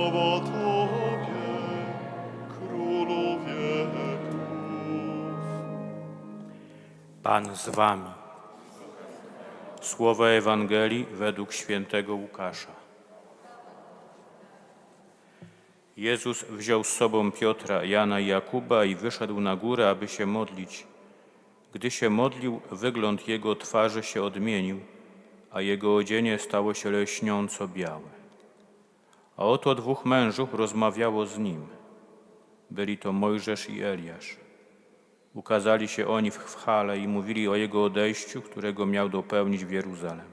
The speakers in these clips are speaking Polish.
Tobie. Pan z wami. Słowa Ewangelii według świętego Łukasza. Jezus wziął z sobą Piotra, Jana i Jakuba i wyszedł na górę, aby się modlić. Gdy się modlił, wygląd jego twarzy się odmienił, a jego odzienie stało się leśniąco białe. A oto dwóch mężów rozmawiało z nim. Byli to Mojżesz i Eliasz. Ukazali się oni w chwale i mówili o jego odejściu, którego miał dopełnić w Jeruzalem.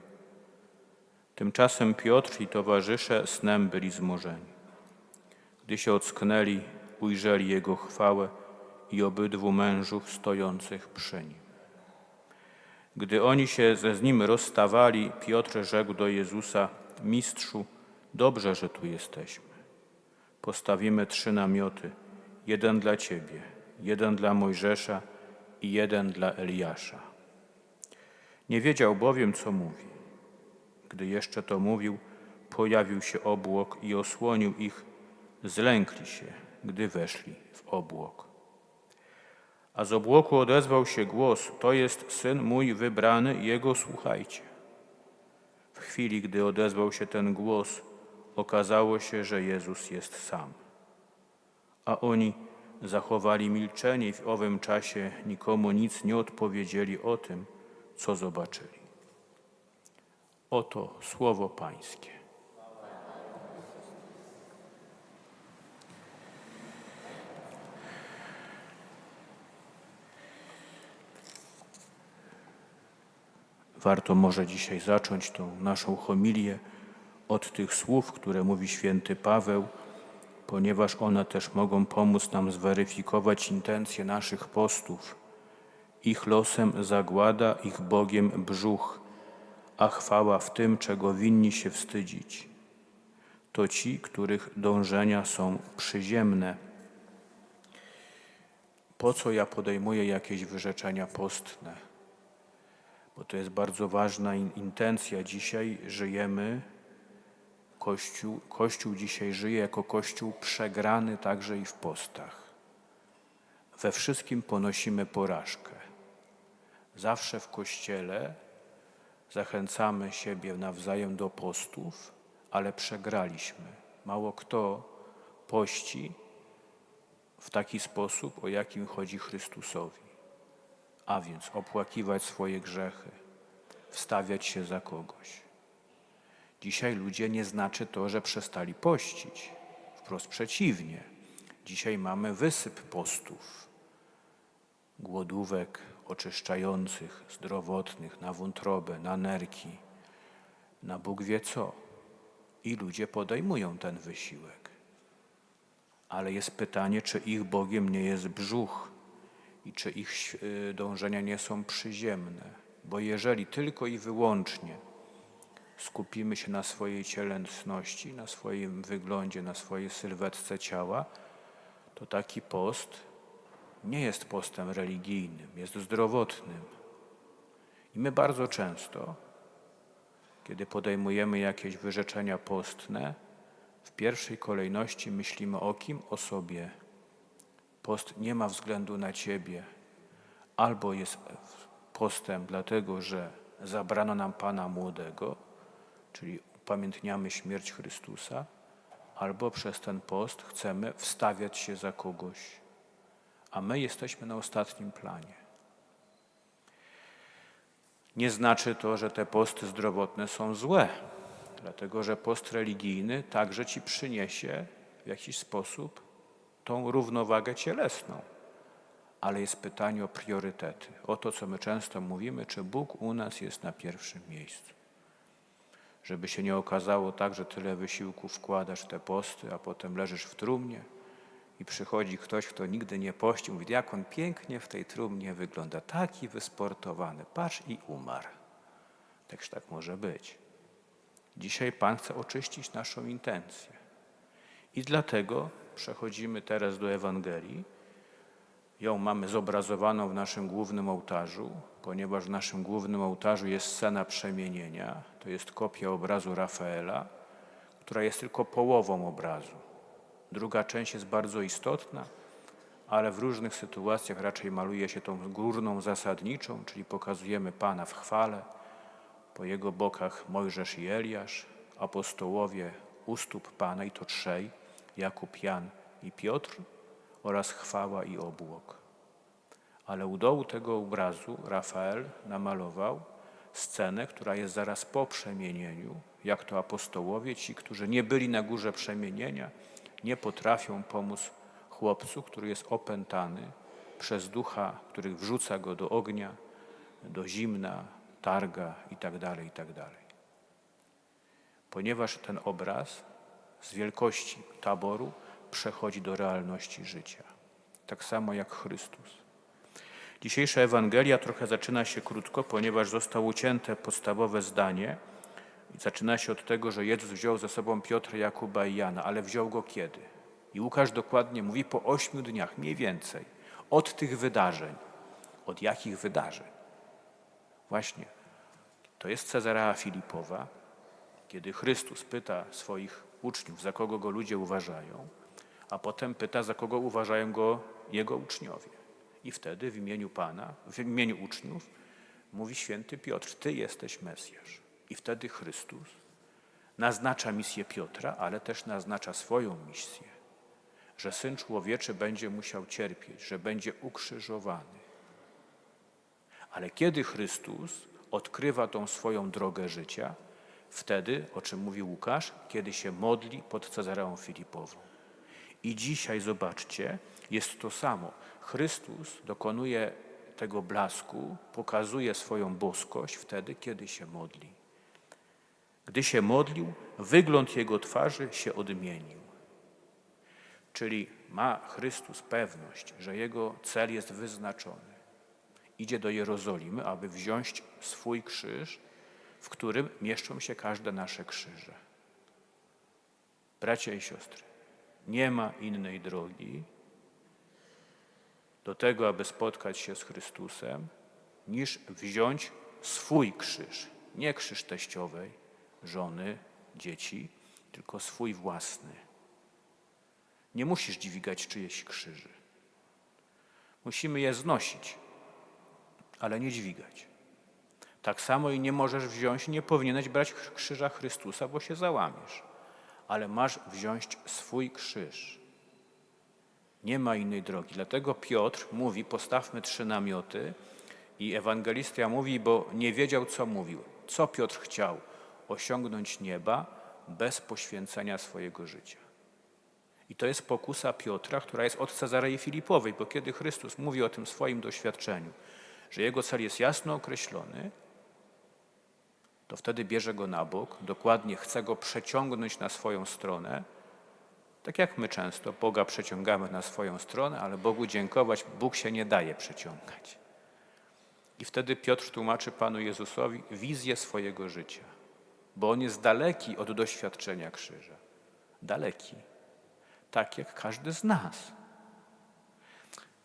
Tymczasem Piotr i towarzysze snem byli zmorzeni. Gdy się ocknęli, ujrzeli jego chwałę i obydwu mężów stojących przy nim. Gdy oni się ze z nim rozstawali, Piotr rzekł do Jezusa: Mistrzu, dobrze, że tu jesteśmy. Postawimy trzy namioty: jeden dla ciebie, jeden dla Mojżesza i jeden dla Eliasza. Nie wiedział bowiem, co mówi. Gdy jeszcze to mówił, pojawił się obłok i osłonił ich. Zlękli się, gdy weszli w obłok. A z obłoku odezwał się głos: To jest syn mój wybrany, jego słuchajcie. W chwili, gdy odezwał się ten głos, okazało się, że Jezus jest sam. A oni zachowali milczenie i w owym czasie nikomu nic nie odpowiedzieli o tym, co zobaczyli. Oto słowo Pańskie. Warto może dzisiaj zacząć tą naszą homilię od tych słów, które mówi święty Paweł, ponieważ one też mogą pomóc nam zweryfikować intencje naszych postów. Ich losem zagłada, ich Bogiem brzuch, a chwała w tym, czego winni się wstydzić. To ci, których dążenia są przyziemne. Po co ja podejmuję jakieś wyrzeczenia postne? Bo to jest bardzo ważna in- intencja. Dzisiaj żyjemy Kościół, Kościół dzisiaj żyje jako Kościół przegrany także i w postach. We wszystkim ponosimy porażkę. Zawsze w Kościele zachęcamy siebie nawzajem do postów, ale przegraliśmy. Mało kto pości w taki sposób, o jakim chodzi Chrystusowi. A więc opłakiwać swoje grzechy, wstawiać się za kogoś. Dzisiaj ludzie nie znaczy to, że przestali pościć. Wprost przeciwnie. Dzisiaj mamy wysyp postów, głodówek oczyszczających, zdrowotnych, na wątrobę, na nerki, na Bóg wie co. I ludzie podejmują ten wysiłek. Ale jest pytanie, czy ich Bogiem nie jest brzuch i czy ich y, dążenia nie są przyziemne. Bo jeżeli tylko i wyłącznie skupimy się na swojej cielesności, na swoim wyglądzie, na swojej sylwetce ciała, to taki post nie jest postem religijnym, jest zdrowotnym. I my bardzo często, kiedy podejmujemy jakieś wyrzeczenia postne, w pierwszej kolejności myślimy o kim? O sobie. Post nie ma względu na ciebie. Albo jest postem dlatego, że zabrano nam Pana młodego, czyli upamiętniamy śmierć Chrystusa, albo przez ten post chcemy wstawiać się za kogoś, a my jesteśmy na ostatnim planie. Nie znaczy to, że te posty zdrowotne są złe, dlatego że post religijny także ci przyniesie w jakiś sposób tą równowagę cielesną. Ale jest pytanie o priorytety, o to, co my często mówimy, czy Bóg u nas jest na pierwszym miejscu żeby się nie okazało tak, że tyle wysiłku wkładasz w te posty, a potem leżysz w trumnie i przychodzi ktoś, kto nigdy nie pościł, mówi, jak on pięknie w tej trumnie wygląda, taki wysportowany, patrz i umarł. Także tak może być. Dzisiaj Pan chce oczyścić naszą intencję. I dlatego przechodzimy teraz do Ewangelii. Ją mamy zobrazowaną w naszym głównym ołtarzu, ponieważ w naszym głównym ołtarzu jest scena przemienienia. To jest kopia obrazu Rafaela, która jest tylko połową obrazu. Druga część jest bardzo istotna, ale w różnych sytuacjach raczej maluje się tą górną zasadniczą, czyli pokazujemy Pana w chwale, po jego bokach Mojżesz i Eliasz, apostołowie u stóp Pana i to trzej, Jakub, Jan i Piotr oraz chwała i obłok. Ale u dołu tego obrazu Rafael namalował scenę, która jest zaraz po przemienieniu, jak to apostołowie, ci, którzy nie byli na górze przemienienia, nie potrafią pomóc chłopcu, który jest opętany przez ducha, który wrzuca go do ognia, do zimna, targa itd., itd. Ponieważ ten obraz z wielkości taboru przechodzi do realności życia. Tak samo jak Chrystus. Dzisiejsza Ewangelia trochę zaczyna się krótko, ponieważ zostało ucięte podstawowe zdanie. Zaczyna się od tego, że Jezus wziął ze sobą Piotra, Jakuba i Jana, ale wziął go kiedy? I Łukasz dokładnie mówi po ośmiu dniach, mniej więcej, od tych wydarzeń. Od jakich wydarzeń? Właśnie, to jest Cezarea Filipowa, kiedy Chrystus pyta swoich uczniów, za kogo go ludzie uważają, a potem pyta, za kogo uważają go jego uczniowie. I wtedy w imieniu Pana, w imieniu uczniów mówi święty Piotr, Ty jesteś Mesjasz. I wtedy Chrystus naznacza misję Piotra, ale też naznacza swoją misję, że Syn Człowieczy będzie musiał cierpieć, że będzie ukrzyżowany. Ale kiedy Chrystus odkrywa tą swoją drogę życia, wtedy, o czym mówi Łukasz, kiedy się modli pod Cezareą Filipową. I dzisiaj zobaczcie, jest to samo. Chrystus dokonuje tego blasku, pokazuje swoją boskość wtedy, kiedy się modli. Gdy się modlił, wygląd jego twarzy się odmienił. Czyli ma Chrystus pewność, że jego cel jest wyznaczony. Idzie do Jerozolimy, aby wziąć swój krzyż, w którym mieszczą się każde nasze krzyże. Bracia i siostry, nie ma innej drogi do tego, aby spotkać się z Chrystusem, niż wziąć swój krzyż. Nie krzyż teściowej, żony, dzieci, tylko swój własny. Nie musisz dźwigać czyjeś krzyży. Musimy je znosić, ale nie dźwigać. Tak samo i nie możesz wziąć, nie powinieneś brać krzyża Chrystusa, bo się załamiesz. Ale masz wziąć swój krzyż. Nie ma innej drogi. Dlatego Piotr mówi: postawmy trzy namioty. I ewangelistia mówi, bo nie wiedział, co mówił. Co Piotr chciał? Osiągnąć nieba bez poświęcenia swojego życia. I to jest pokusa Piotra, która jest od Cezarei Filipowej, bo kiedy Chrystus mówi o tym swoim doświadczeniu, że jego cel jest jasno określony, to wtedy bierze go na bok, dokładnie chce go przeciągnąć na swoją stronę, tak jak my często Boga przeciągamy na swoją stronę, ale Bogu dziękować, Bóg się nie daje przeciągać. I wtedy Piotr tłumaczy Panu Jezusowi wizję swojego życia, bo on jest daleki od doświadczenia krzyża. Daleki. Tak jak każdy z nas.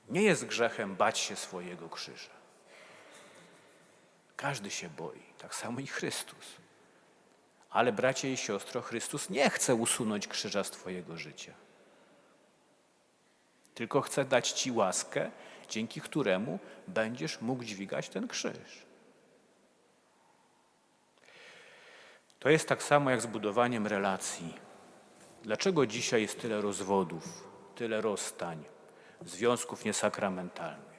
Nie jest grzechem bać się swojego krzyża. Każdy się boi, tak samo i Chrystus. Ale bracie i siostro, Chrystus nie chce usunąć krzyża z Twojego życia. Tylko chce dać Ci łaskę, dzięki któremu będziesz mógł dźwigać ten krzyż. To jest tak samo jak z budowaniem relacji. Dlaczego dzisiaj jest tyle rozwodów, tyle rozstań, związków niesakramentalnych?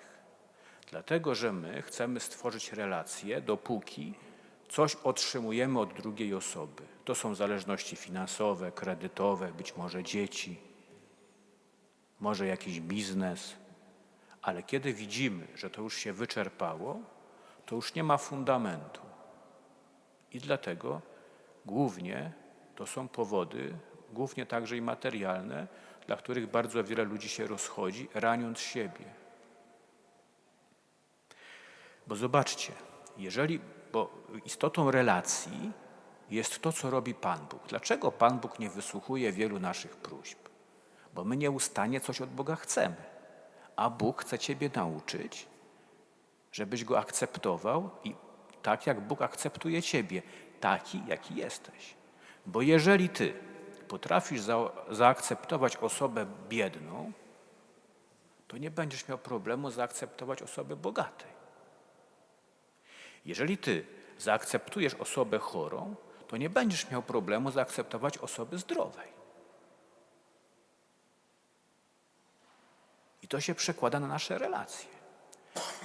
Dlatego, że my chcemy stworzyć relacje, dopóki coś otrzymujemy od drugiej osoby. To są zależności finansowe, kredytowe, być może dzieci, może jakiś biznes, ale kiedy widzimy, że to już się wyczerpało, to już nie ma fundamentu. I dlatego głównie to są powody, głównie także i materialne, dla których bardzo wiele ludzi się rozchodzi, raniąc siebie. Bo zobaczcie, jeżeli, bo istotą relacji jest to, co robi Pan Bóg. Dlaczego Pan Bóg nie wysłuchuje wielu naszych próśb? Bo my nieustannie coś od Boga chcemy, a Bóg chce Ciebie nauczyć, żebyś Go akceptował i tak jak Bóg akceptuje Ciebie, taki, jaki jesteś. Bo jeżeli Ty potrafisz za, zaakceptować osobę biedną, to nie będziesz miał problemu zaakceptować osoby bogatej. Jeżeli ty zaakceptujesz osobę chorą, to nie będziesz miał problemu zaakceptować osoby zdrowej. I to się przekłada na nasze relacje.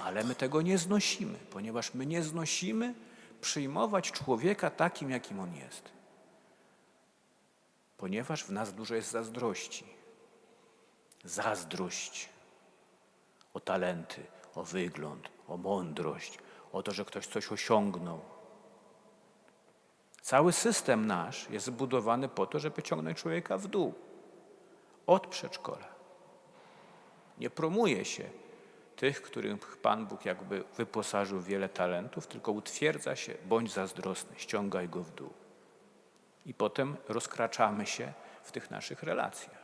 Ale my tego nie znosimy, ponieważ my nie znosimy przyjmować człowieka takim, jakim on jest. Ponieważ w nas dużo jest zazdrości. Zazdrość o talenty, o wygląd, o mądrość, o to, że ktoś coś osiągnął. Cały system nasz jest zbudowany po to, żeby ciągnąć człowieka w dół. Od przedszkola. Nie promuje się tych, których Pan Bóg jakby wyposażył wiele talentów, tylko utwierdza się, bądź zazdrosny, ściągaj go w dół. I potem rozkraczamy się w tych naszych relacjach.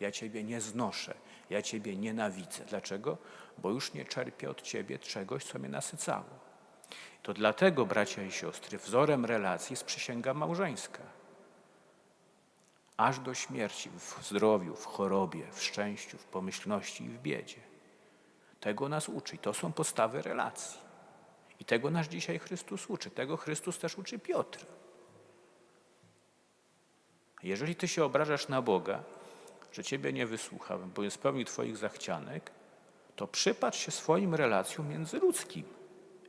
Ja Ciebie nie znoszę, ja Ciebie nienawidzę. Dlaczego? Bo już nie czerpię od Ciebie czegoś, co mnie nasycało. To dlatego, bracia i siostry, wzorem relacji jest przysięga małżeńska. Aż do śmierci, w zdrowiu, w chorobie, w szczęściu, w pomyślności i w biedzie. Tego nas uczy. To są postawy relacji. I tego nas dzisiaj Chrystus uczy. Tego Chrystus też uczy Piotr. Jeżeli ty się obrażasz na Boga, że ciebie nie wysłuchałem, bo nie spełnił twoich zachcianek, to przypatrz się swoim relacjom międzyludzkim.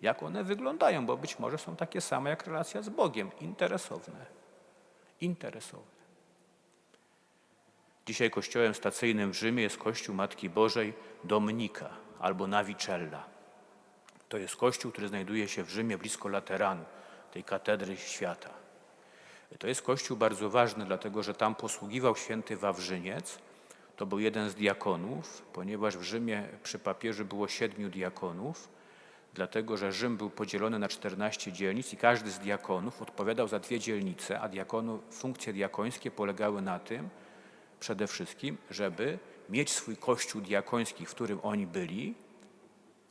Jak one wyglądają, bo być może są takie same jak relacja z Bogiem. Interesowne. Interesowne. Dzisiaj kościołem stacyjnym w Rzymie jest Kościół Matki Bożej Dominika albo Navicella. To jest kościół, który znajduje się w Rzymie blisko Lateranu, tej katedry świata. To jest kościół bardzo ważny, dlatego że tam posługiwał święty Wawrzyniec. To był jeden z diakonów, ponieważ w Rzymie przy papieżu było siedmiu diakonów, dlatego że Rzym był podzielony na 14 dzielnic i każdy z diakonów odpowiadał za dwie dzielnice, a diakonu, funkcje diakońskie polegały na tym, przede wszystkim, żeby mieć swój kościół diakoński, w którym oni byli,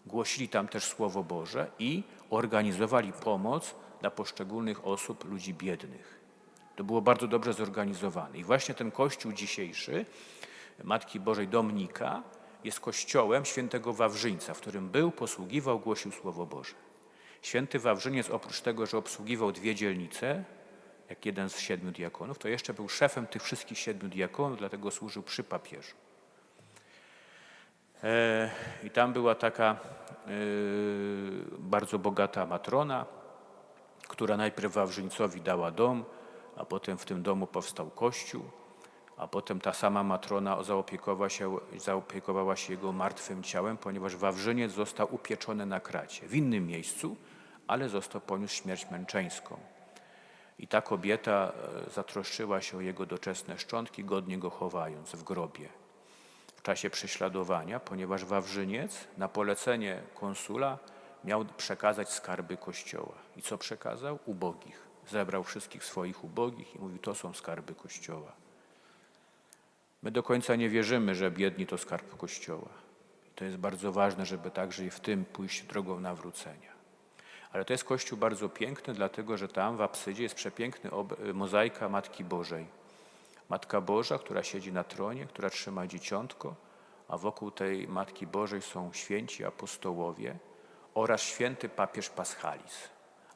głosili tam też Słowo Boże i organizowali pomoc dla poszczególnych osób, ludzi biednych. To było bardzo dobrze zorganizowane. I właśnie ten kościół dzisiejszy, Matki Bożej Dominika, jest kościołem świętego Wawrzyńca, w którym był, posługiwał, głosił Słowo Boże. Święty Wawrzyniec oprócz tego, że obsługiwał dwie dzielnice, jak jeden z siedmiu diakonów, to jeszcze był szefem tych wszystkich siedmiu diakonów, dlatego służył przy papieżu. E, I tam była taka e, bardzo bogata matrona, która najpierw Wawrzyńcowi dała dom, a potem w tym domu powstał kościół, a potem ta sama matrona zaopiekowała się, zaopiekowała się jego martwym ciałem, ponieważ Wawrzyniec został upieczony na kracie w innym miejscu, ale został poniósł śmierć męczeńską. I ta kobieta e, zatroszczyła się o jego doczesne szczątki, godnie go chowając w grobie w czasie prześladowania, ponieważ Wawrzyniec na polecenie konsula miał przekazać skarby kościoła. I co przekazał? Ubogich. Zebrał wszystkich swoich ubogich i mówił, to są skarby kościoła. My do końca nie wierzymy, że biedni to skarb kościoła. To jest bardzo ważne, żeby także i w tym pójść drogą nawrócenia. Ale to jest kościół bardzo piękny, dlatego że tam w apsydzie jest przepiękny mozaika Matki Bożej. Matka Boża, która siedzi na tronie, która trzyma dzieciątko, a wokół tej Matki Bożej są święci apostołowie oraz święty papież Paschalis,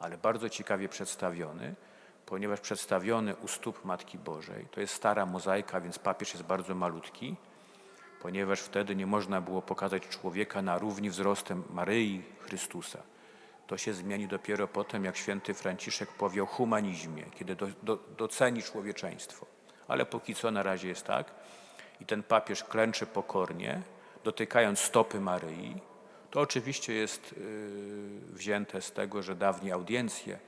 ale bardzo ciekawie przedstawiony, ponieważ przedstawiony u stóp Matki Bożej. To jest stara mozaika, więc papież jest bardzo malutki, ponieważ wtedy nie można było pokazać człowieka na równi wzrostem Maryi Chrystusa. To się zmieni dopiero potem, jak święty Franciszek powie o humanizmie, kiedy do, do, doceni człowieczeństwo. Ale póki co na razie jest tak. I ten papież klęczy pokornie, dotykając stopy Maryi. To oczywiście jest yy, wzięte z tego, że dawniej audiencje,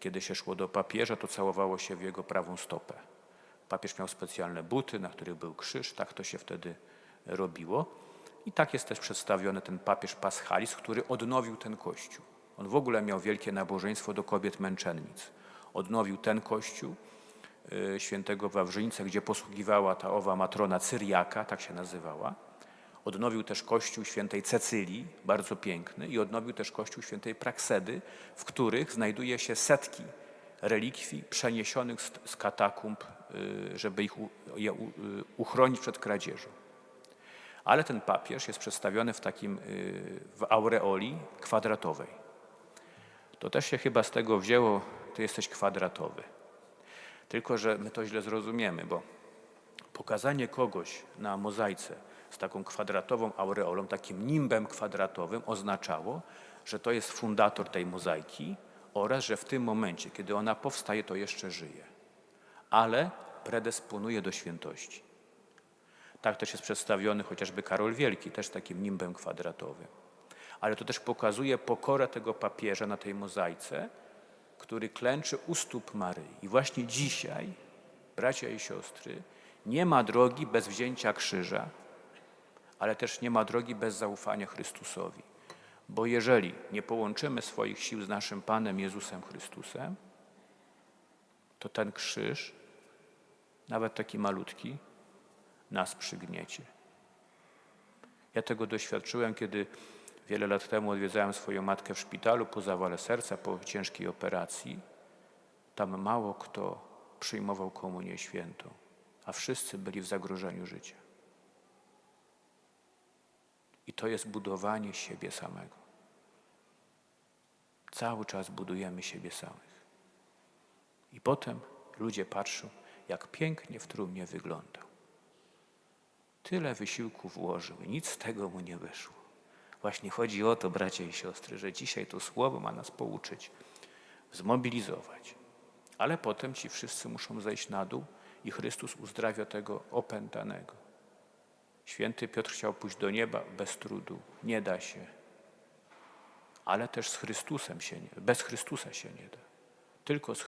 kiedy się szło do papieża, to całowało się w jego prawą stopę. Papież miał specjalne buty, na których był krzyż, tak to się wtedy robiło. I tak jest też przedstawiony ten papież Paschalis, który odnowił ten kościół. On w ogóle miał wielkie nabożeństwo do kobiet męczennic. Odnowił ten kościół y, świętego Wawrzyńca, gdzie posługiwała ta owa matrona Cyriaka, tak się nazywała. Odnowił też kościół świętej Cecylii, bardzo piękny, i odnowił też kościół świętej Praksedy, w których znajduje się setki relikwii przeniesionych z, katakumb y, żeby ich je y, uchronić przed kradzieżą. Ale ten papież jest przedstawiony w takim, y, w aureoli kwadratowej. To też się chyba z tego wzięło, ty jesteś kwadratowy. Tylko, że my to źle zrozumiemy, bo pokazanie kogoś na mozaice z taką kwadratową aureolą, takim nimbem kwadratowym oznaczało, że to jest fundator tej mozaiki oraz, że w tym momencie, kiedy ona powstaje, to jeszcze żyje. Ale predysponuje do świętości. Tak też jest przedstawiony chociażby Karol Wielki, też takim nimbem kwadratowym. Ale to też pokazuje pokorę tego papieża na tej mozaice, który klęczy u stóp Maryi. I właśnie dzisiaj, bracia i siostry, nie ma drogi bez wzięcia krzyża, ale też nie ma drogi bez zaufania Chrystusowi. Bo jeżeli nie połączymy swoich sił z naszym Panem Jezusem Chrystusem, to ten krzyż, nawet taki malutki, nas przygniecie. Ja tego doświadczyłem, kiedy wiele lat temu odwiedzałem swoją matkę w szpitalu po zawale serca, po ciężkiej operacji. Tam mało kto przyjmował komunię świętą, a wszyscy byli w zagrożeniu życia. I to jest budowanie siebie samego. Cały czas budujemy siebie samych. I potem ludzie patrzą, jak pięknie w trumnie wyglądał. Tyle wysiłku włożył nic z tego mu nie wyszło. Właśnie chodzi o to, bracia i siostry, że dzisiaj to słowo ma nas pouczyć, zmobilizować. Ale potem ci wszyscy muszą zejść na dół i Chrystus uzdrawia tego opętanego. Święty Piotr chciał pójść do nieba bez trudu. Nie da się. Ale też z Chrystusem się nie, bez Chrystusa się nie da. Tylko z